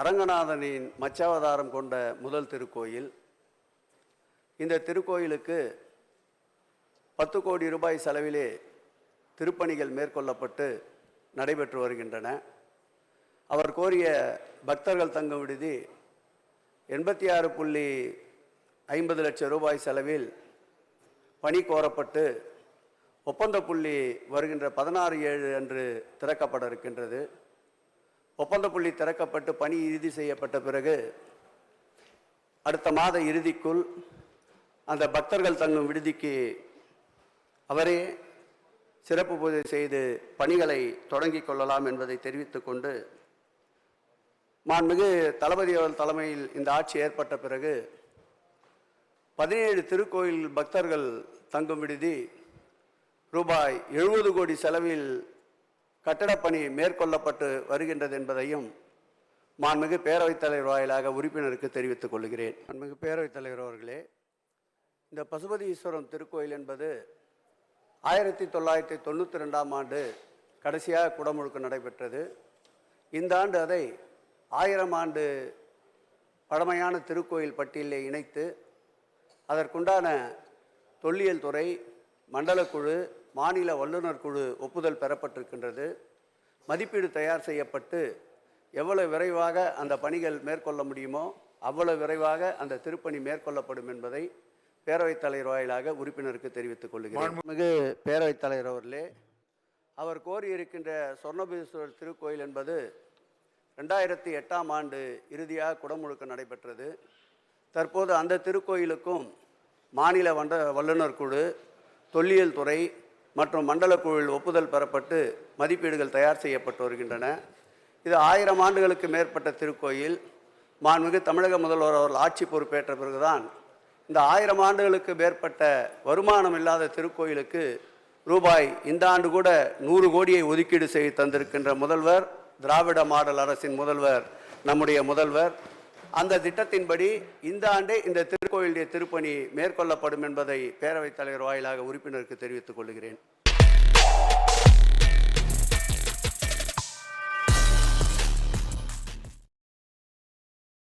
அரங்கநாதனின் மச்சாவதாரம் கொண்ட முதல் திருக்கோயில். இந்த திருக்கோயிலுக்கு பத்து கோடி ரூபாய் செலவிலே திருப்பணிகள் மேற்கொள்ளப்பட்டு நடைபெற்று வருகின்றன. அவர் கோரிய பக்தர்கள் தங்கும் விடுதி எண்பத்தி ஆறு புள்ளி ஐம்பது லட்சம் ரூபாய் செலவில் பணி கோரப்பட்டு ஒப்பந்த புள்ளி வருகின்ற பதினாறு ஏழு அன்று திறக்கப்பட இருக்கின்றது. ஒப்பந்த புள்ளி திறக்கப்பட்டு பணி இறுதி செய்யப்பட்ட பிறகு அடுத்த மாத இறுதிக்குள் அந்த பக்தர்கள் தங்கும் விடுதிக்கு அவரே சிறப்பு பூஜை செய்து பணிகளை தொடங்கி கொள்ளலாம் என்பதை தெரிவித்து கொண்டு மாண்புமிகு தளபதி அவர்கள் தலைமையில் இந்த ஆட்சி ஏற்பட்ட பிறகு பதினேழு திருக்கோயில் பக்தர்கள் தங்கும் விடுதி ரூபாய் எழுபது கோடி செலவில் கட்டடப் பணி மேற்கொள்ளப்பட்டு வருகின்றது என்பதையும் மாண்புமிகு பேரவைத் தலைவர் வாயிலாக உறுப்பினருக்கு தெரிவித்துக் கொள்கிறேன். மாண்புமிகு பேரவைத் தலைவர் அவர்களே இந்த பசுபதீஸ்வரம் திருக்கோயில் என்பது ஆயிரத்தி தொள்ளாயிரத்தி தொண்ணூற்றி ரெண்டாம் ஆண்டு கடைசியாக குடமுழுக்கு நடைபெற்றது. இந்த ஆண்டு அதை ஆயிரம் ஆண்டு பழமையான திருக்கோயில் பட்டியலை இணைத்து அதற்குண்டான தொல்லியல் துறை மண்டலக்குழு மாநில வல்லுநர் குழு ஒப்புதல் பெறப்பட்டிருக்கின்றது. மதிப்பீடு தயார் செய்யப்பட்டு எவ்வளவு விரைவாக அந்த பணிகள் மேற்கொள்ள முடியுமோ அவ்வளவு விரைவாக அந்த திருப்பணி மேற்கொள்ளப்படும் என்பதை பேரவைத் தலைவர் வாயிலாக உறுப்பினருக்கு தெரிவித்துக் கொள்கிறேன். மிகு பேரவைத் தலைவர் அவர்களே அவர் கோரியிருக்கின்ற சொர்ணபீஸ்வரர் திருக்கோயில் என்பது ரெண்டாயிரத்தி எட்டாம் ஆண்டு இறுதியாக குடமுழுக்கு நடைபெற்றது. தற்போது அந்த திருக்கோயிலுக்கும் மாநில வண்ட வல்லுநர் குழு தொல்லியல் துறை மற்றும் மண்டல குழுவில் ஒப்புதல் பெறப்பட்டு மதிப்பீடுகள் தயார் செய்யப்பட்டு வருகின்றன. இது ஆயிரம் ஆண்டுகளுக்கு மேற்பட்ட திருக்கோயில். மாண்புமிகு தமிழக முதல்வர் அவர்கள் ஆட்சி பொறுப்பேற்ற பிறகுதான் இந்த ஆயிரம் ஆண்டுகளுக்கு மேற்பட்ட வருமானம் இல்லாத திருக்கோயிலுக்கு ரூபாய் இந்த ஆண்டு கூட நூறு கோடியை ஒதுக்கீடு செய்து தந்திருக்கின்ற முதல்வர் திராவிட மாடல் அரசின் முதல்வர் நம்முடைய முதல்வர். அந்த திட்டத்தின்படி இந்த ஆண்டே இந்த திருக்கோயிலுடைய திருப்பணி மேற்கொள்ளப்படும் என்பதை பேரவைத் தலைவர் வாயிலாக உறுப்பினருக்கு தெரிவித்துக் கொள்கிறேன்.